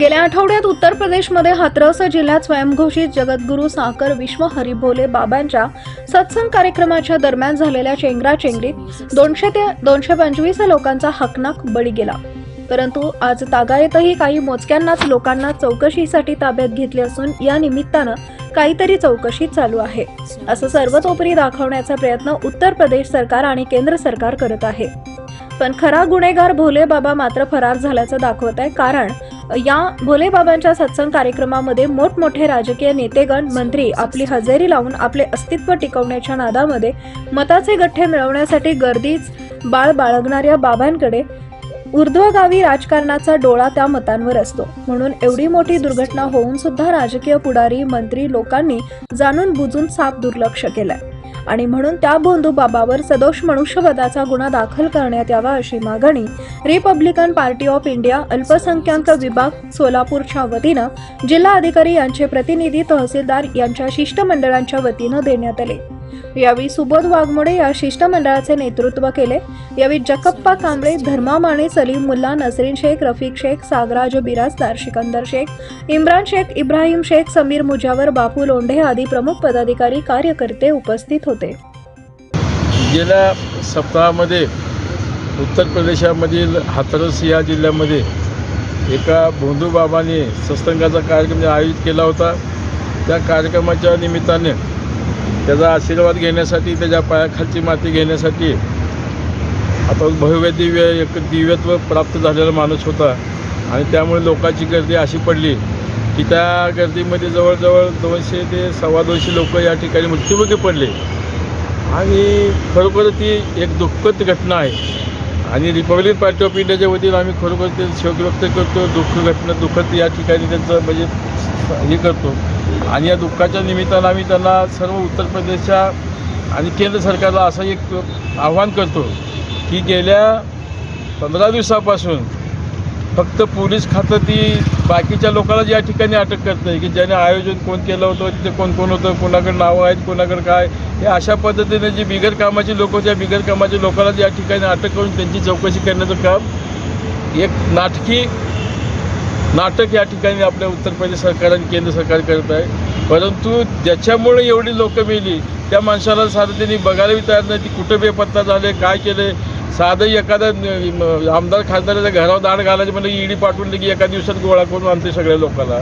गेल्या आठवड्यात उत्तर प्रदेशमध्ये हाथरस जिल्ह्यात स्वयंघोषित जगद्गुरू साकर विश्व हरिभोले बाबांच्या सत्संग कार्यक्रमाच्या दरम्यान झालेल्या चेंगराचेंगरीत दोनशे ते दोनशे पंचवीस लोकांचा हकनाक बळी गेला. परंतु आज तागायतही काही मोजक्यांनाच लोकांना चौकशीसाठी ताब्यात घेतले असून या निमित्तानं काहीतरी चौकशी चालू आहे. असं सर्वतोपरी दाखवण्याचा प्रयत्न उत्तर प्रदेश सरकार आणि केंद्र सरकार करत आहे. पण खरा गुन्हेगार भोले बाबा मात्र फरार झाल्याचं दाखवत आहे. कारण या भोले बाबांच्या सत्संग कार्यक्रमामध्ये मोठमोठे राजकीय नेतेगण मंत्री आपली हजेरी लावून आपले अस्तित्व टिकवण्याच्या नादामध्ये मताचे गठ्ठे मिळवण्यासाठी गर्दीच बाळ बाळगणाऱ्या बाबांकडे ऊर्ध्वगावी राजकारणाचा डोळा त्या मतांवर असतो. म्हणून एवढी मोठी दुर्घटना होऊन सुद्धा राजकीय पुढारी मंत्री लोकांनी जाणून बुजून साफ दुर्लक्ष केलंय. आणि म्हणून त्या भोंदू बाबावर सदोष मनुष्यवधाचा गुन्हा दाखल करण्यात यावा अशी मागणी रिपब्लिकन पार्टी ऑफ इंडिया अल्पसंख्याक विभाग सोलापूरच्या वतीनं जिल्हा अधिकारी यांचे प्रतिनिधी तहसीलदार यांच्या शिष्टमंडळांच्या वतीनं देण्यात आले. यावेळी सुबोध वाघमोडे या शिष्टमंडळाचे नेतृत्व केले. यावेळी जकप्पा कांबळे धर्मा माने सलीम मुल्ला नसरीन शेख रफिक शेख सागराज बिराजदार सिकंदर शेख इम्रान शेख इब्राहिम शेख समीर मुजावर बापू लोंढे आदी प्रमुख पदाधिकारी कार्यकर्ते उपस्थित होते. गेल्या सप्ताहामध्ये उत्तर प्रदेशामधील हाथरस या जिल्ह्यामध्ये एका भोंदूबाबाने सत्संगाचा कार्यक्रम आयोजित केला होता. त्या कार्यक्रमाच्या निमित्ताने त्याचा आशीर्वाद घेण्यासाठी त्याच्या पायाखालची माती घेण्यासाठी आता भव्य दिव्य एक दिव्यत्व प्राप्त झालेला माणूस होता. आणि त्यामुळे लोकांची गर्दी अशी पडली की त्या गर्दीमध्ये जवळजवळ दोनशे ते सव्वा दोनशे लोक या ठिकाणी मृत्युमुखी पडले. आणि खरोखर ती एक दुःखद घटना आहे. आणि रिपब्लिक पार्टी ऑफ इंडियाच्या वतीनं आम्ही खरोखर ते शोक व्यक्त करतो. दुःख घटना दुःखद या ठिकाणी त्यांचं म्हणजे हे करतो. आणि या दुःखाच्या निमित्तानं आम्ही त्यांना सर्व उत्तर प्रदेशच्या आणि केंद्र सरकारला असं एक आव्हान करतो की गेल्या पंधरा दिवसापासून फक्त पोलीस खातं ती बाकीच्या लोकांना या ठिकाणी अटक करतं आहे की ज्याने आयोजन कोण केलं होतं तिथे कोण कोण होतं कोणाकडे नावं आहेत कोणाकडे काय हे अशा पद्धतीने जी बिगर कामाची लोक होती या बिगर कामाच्या लोकांना या ठिकाणी अटक करून त्यांची चौकशी करण्याचं काम एक नाटकी नाटक या ठिकाणी आपल्या उत्तर प्रदेश सरकार आणि केंद्र सरकार करत आहे. परंतु ज्याच्यामुळे एवढी लोकं मेली त्या माणसाला साधं त्यांनी बघायलाही तयार नाही. ती कुठं बेपत्ता झाले काय केले? साधं एखादा आमदार खासदाराच्या घरावर दाड घालायचे म्हणजे ईडी पाठवून की एका दिवसात गोळा करून आणते सगळ्या लोकांना.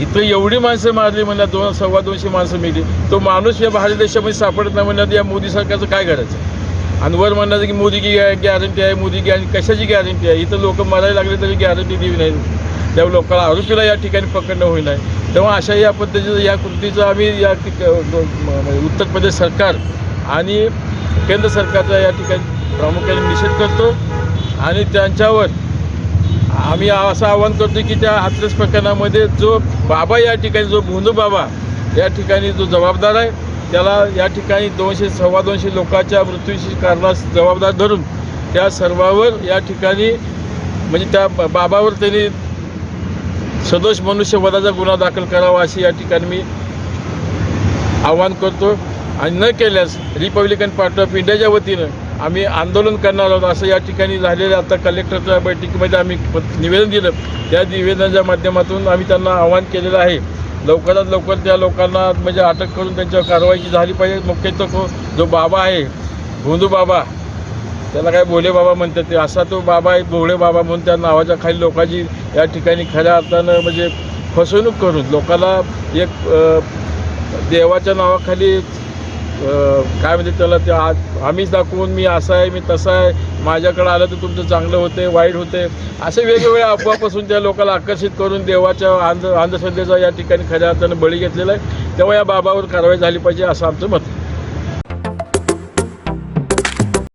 इथं एवढी माणसं मारली म्हणल्या दोन सव्वा दोनशे माणसं मेली. तो माणूस या भारत देशामध्ये सापडत नाही म्हणल्यात या मोदी सरकारचं काय करायचं? आणि वर म्हणण्याचं की मोदी की गॅरंटी आहे मोदी गॅ कशाची गॅरंटी आहे? इथं लोक मरायला लागले तरी गॅरंटी दिली नाही त्या लोकांना आरोपीला या ठिकाणी पकडणं होईना. तेव्हा अशा या पद्धतीचं या कृतीचं आम्ही या ठिक- म्हणजे उत्तर प्रदेश सरकार आणि केंद्र सरकारचा या ठिकाणी प्रामुख्याने निषेध करतो आणि त्यांच्यावर आम्ही असं आवाहन करतो की त्या हाथरस प्रकरणामध्ये जो बाबा या ठिकाणी जो भोंदू बाबा या ठिकाणी जो जबाबदार आहे त्याला या ठिकाणी दोनशे सव्वा दोनशे लोकांच्या मृत्यूशी कारणास जबाबदार धरून त्या सर्वावर या ठिकाणी म्हणजे त्या बाबावर त्यांनी सदोष मनुष्यवधाचा गुन्हा दाखल करावा अशी या ठिकाणी मी आवाहन करतो. आणि न केल्यास रिपब्लिकन पार्टी ऑफ इंडियाच्या वतीनं आम्ही आंदोलन करणार आहोत असं या ठिकाणी झालेलं आता कलेक्टरच्या बैठकीमध्ये आम्ही निवेदन दिलं. त्या निवेदनाच्या माध्यमातून आम्ही त्यांना आवाहन केलेलं आहे. लवकरात लवकर त्या लोकांना म्हणजे अटक करून त्यांच्यावर कारवाई झाली पाहिजे. मुख्यतः जो बाबा आहे भोंदू बाबा त्याला काय भोले बाबा म्हणतात ते. असा तो बाबा आहे भोळे बाबा म्हणून त्या नावाच्या खाली लोकांची या ठिकाणी खऱ्या अर्थानं म्हणजे फसवणूक करून लोकांना एक देवाच्या नावाखाली काय म्हणजे त्याला ते आम्हीच दाखवून मी असा आहे मी तसा आहे माझ्याकडे आलं तर तुमचं चांगलं होते वाईट होते असे वेगवेगळ्या अफवापासून त्या लोकांना आकर्षित करून देवाच्या अंध अंधश्रद्धेचा या ठिकाणी खऱ्या अर्थानं बळी घेतलेला आहे. तेव्हा या बाबावर कारवाई झाली पाहिजे असं आमचं मत आहे.